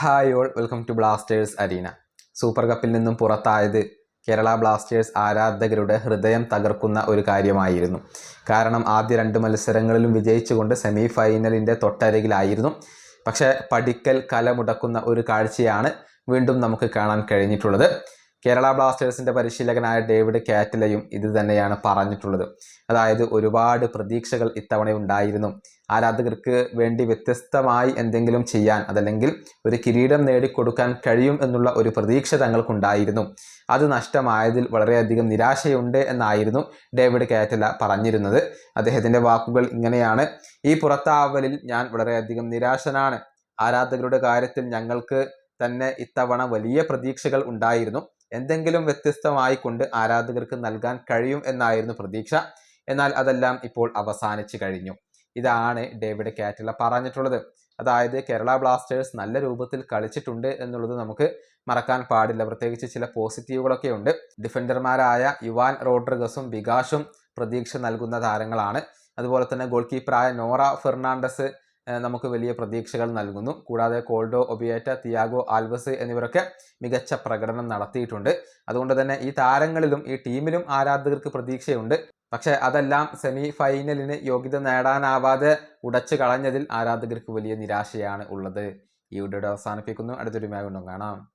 Hi all welcome to blasters arena super കപ്പിൽ നിന്നും പുറത്തായത് കേരള ബ്ലാസ്റ്റേഴ്സ് ആരാധകരുടെ ഹൃദയം തകർക്കുന്ന ഒരു കാര്യമായിരുന്നു. കാരണം ആദ്യ രണ്ട് മത്സരങ്ങളിലും വിജയിച്ചുകൊണ്ട് സെമി ഫൈനലിന്റെ തൊട്ടരികിലായിരുന്നു. പക്ഷേ പഠിക്കൽ കലമുടക്കുന്ന ഒരു കാഴ്ചയാണ് വീണ്ടും നമുക്ക് കാണാൻ കഴിഞ്ഞിട്ടുള്ളത്. കേരള ബ്ലാസ്റ്റേഴ്സിന്റെ പരിശീലകനായ ഡേവിഡ് കാറ്റലയും ഇത് തന്നെയാണ് പറഞ്ഞിട്ടുള്ളത്. അതായത് ഒരുപാട് പ്രതീക്ഷകൾ ഇത്തവണ ഉണ്ടായിരുന്നു. ആരാധകർക്ക് വേണ്ടി വ്യത്യസ്തമായി എന്തെങ്കിലും ചെയ്യാൻ അതല്ലെങ്കിൽ ഒരു കിരീടം നേടിക്കൊടുക്കാൻ കഴിയും എന്നുള്ള ഒരു പ്രതീക്ഷ തങ്ങൾക്കുണ്ടായിരുന്നു. അത് നഷ്ടമായതിൽ വളരെയധികം നിരാശയുണ്ട് എന്നായിരുന്നു ഡേവിഡ് കാറ്റല പറഞ്ഞിരുന്നത്. അദ്ദേഹത്തിന്റെ വാക്കുകൾ ഇങ്ങനെയാണ് ഈ പുറത്താവലിൽ ഞാൻ വളരെയധികം നിരാശനാണ്. ആരാധകരുടെ കാര്യത്തിൽ ഞങ്ങൾക്ക് തന്നെ ഇത്തവണ വലിയ പ്രതീക്ഷകൾ ഉണ്ടായിരുന്നു. എന്തെങ്കിലും വ്യത്യസ്തമായി കൊണ്ട് ആരാധകർക്ക് നൽകാൻ കഴിയും എന്നായിരുന്നു പ്രതീക്ഷ. എന്നാൽ അതെല്ലാം ഇപ്പോൾ അവസാനിച്ചു കഴിഞ്ഞു. ഇതാണ് ഡേവിഡ് കാറ്റില പറഞ്ഞിട്ടുള്ളത്. അതായത് കേരള ബ്ലാസ്റ്റേഴ്സ് നല്ല രൂപത്തിൽ കളിച്ചിട്ടുണ്ട് എന്നുള്ളത് നമുക്ക് മറക്കാൻ പാടില്ല. പ്രത്യേകിച്ച് ചില പോസിറ്റീവുകളൊക്കെ ഉണ്ട്. ഡിഫൻഡർമാരായ യുവാൻ റോഡ്രിഗസും ബികാഷും പ്രതീക്ഷ നൽകുന്ന താരങ്ങളാണ്. അതുപോലെ തന്നെ ഗോൾ കീപ്പറായ നോറ ഫെർണാണ്ടസ് നമുക്ക് വലിയ പ്രതീക്ഷകൾ നൽകുന്നു. കൂടാതെ കോൾഡോ ഒബിയേറ്റ തിയാഗോ ആൽവസ് എന്നിവരൊക്കെ മികച്ച പ്രകടനം നടത്തിയിട്ടുണ്ട്. അതുകൊണ്ട് തന്നെ ഈ താരങ്ങളിലും ഈ ടീമിലും ആരാധകർക്ക് പ്രതീക്ഷയുണ്ട്. പക്ഷേ അതെല്ലാം സെമി ഫൈനലിന് യോഗ്യത നേടാനാവാതെ ഉടച്ചു കളഞ്ഞതിൽ ആരാധകർക്ക് വലിയ നിരാശയാണ് ഉള്ളത്. ഈ വീഡിയോ അവസാനിപ്പിക്കുന്നു. അടുത്തൊരു മേഖല കാണാം.